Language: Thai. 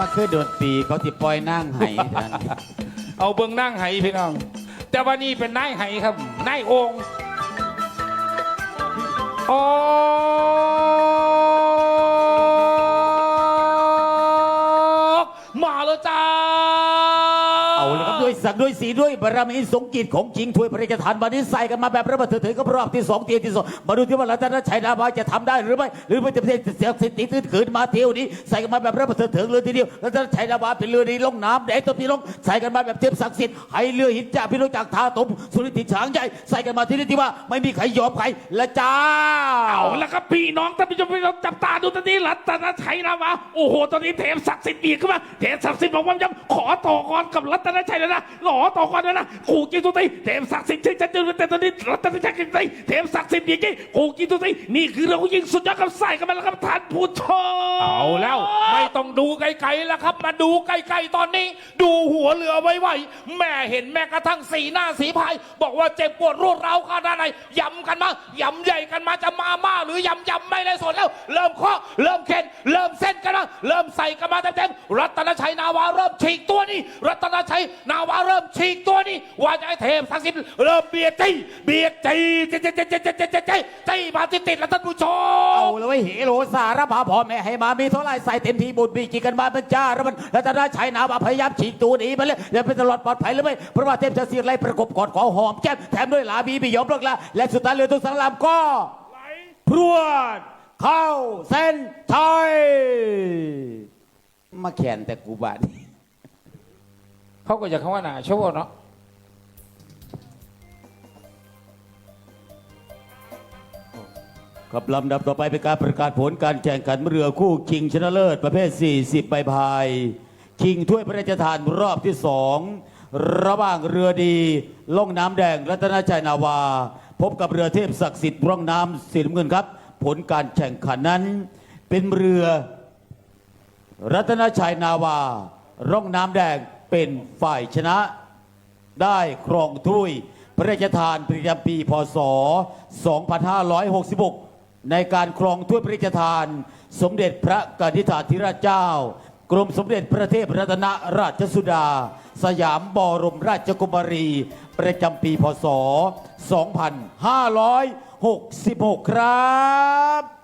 มาคือโดนตีเขาที่ปล่อยนั่งไห้ท่านเอาเบิ้งนั่งไห้พี่น้อง แต่ว่านี่เป็นนายไห้ครับนายองค์โอ้มาแล้วจ้า เอาเลยครับด้วยสักดิ์ด้วยสีด้วยบารมีสงกิจของจริงถ้วยพระราชทานวันนี้ใส่กันมาแบบระเบิดเถิดก็รอบที่สองเตียงที่สองมาดูที่ว่ารัตนชัยนาภาจะทำได้หรือไม่หรือไม่จะเสียสิทธิตื้นขืนมาเที่ยวนี้ใส่กันมาแบบระเบิดเถิดเถิงเลยทีเดียวรัตนชัยนาภาเป็นเรือดีลงน้ำแดงตัวพี่ลงใส่กันมาแบบเทียบศักดิ์สิทธิ์ให้เรือหินจากพี่น้องจากท่าตมสุริติฉางใหญ่ใส่กันมาที่นี่ที่ว่าไม่มีใครยอมใครละจ้าเอาแล้วครับพี่น้องท่านผู้ชมพี่น้องจับตาดูตอนนี้รัตนชัยนะวะโอ้โหตอนนี้เทพศักดิ์สิทธิ์อีขึ้นมาเทพศักดิ์สิทธิ์บอกว่าย้ำขอต่อกรกับรัตนชัยเลยนะหล่อต่อกรเลยนะขู่กินตัวตีเทพศักดิ์สิทธิ์ชื่อจันทร์แต่ตอนนี้รัตนชัยกินตัวตีเทพศักดิ์สิทธิ์อย่างนี้ขู่กินตัวตีนี่คือเรายิงสุดยอดกับใส่กันมาแล้วครับท่านผู้ชมเอาแล้ว ไม่ต้องดูไกลๆแล้วครับ มาดูใกล้ๆตอนนี้ ดูหัวเรือไว้ไวๆแม่เห็นแม่กระทั่งสีหน้าสีพาย บอกว่าเจ็บปวดรวดร้าวขนาดไหนยำกันมายำใหญ่กันมาจะมาม่าหรือยำยำไม่ได้สนแล้ว เริ่มเคาะเริ่มเข็นเริ่มเส้ รัตนชัยนาวาเริ่มฉีกตัวนี้ว่าจะให้เทพศักดิ์สิทธิ์เริ่มเบียดใจเบียดใจี้จี้จี้จี้จี้จี้จี้จี้จี้มาติดๆแล้วท่านผู้ชมเอาเลยเฮโลสารพาพ่อแม่ให้มามีเท่าไรใส่เต็มที่บุญมีกี่กันมาเป็นจ้าแล้วมันแล้วจะได้ใช้นาบาพยายามฉีกตัวนี้ไปเลยแล้วเป็นตลอดปลอดภัยหรือไม่เพราะว่าเทพจะเสียไรประกบกอดขอหอมแก้มแถมด้วยลาบีไม่ยอมเลิกละและสุดท้ายเรือทุกสังลามก็พรวดเข้าเส้นชัยมาแข่นแต่กูบาด เขาก็จะคำว่าหนาโชว์เนาะครับลำดับต่อไปเป็นการประกาศผลการแข่งขันเรือคู่คิงชนะเลิศประเภท 40ใบพายคิงถ้วยพระราชทานรอบที่สองระหว่างเรือดีล่องน้ำแดงรัตนชัยนาวา พบกับเรือเทพศักดิ์สิทธิ์ร่องน้ำสีน้ำเงินครับ ผลการแข่งขันนั้น เป็นเรือ รัตนชัยนาวา ร่องน้ำแดง เป็นฝ่ายชนะได้ครองถ้วยพระราชทานประจำปีพศ 2566 ในการครองถ้วยพระราชทาน สมเด็จพระกนิษฐาธิราชเจ้า กรมสมเด็จพระเทพรัตนราชสุดา สยามบรมราชกุมารี ประจำปีพศ 2566 ครับ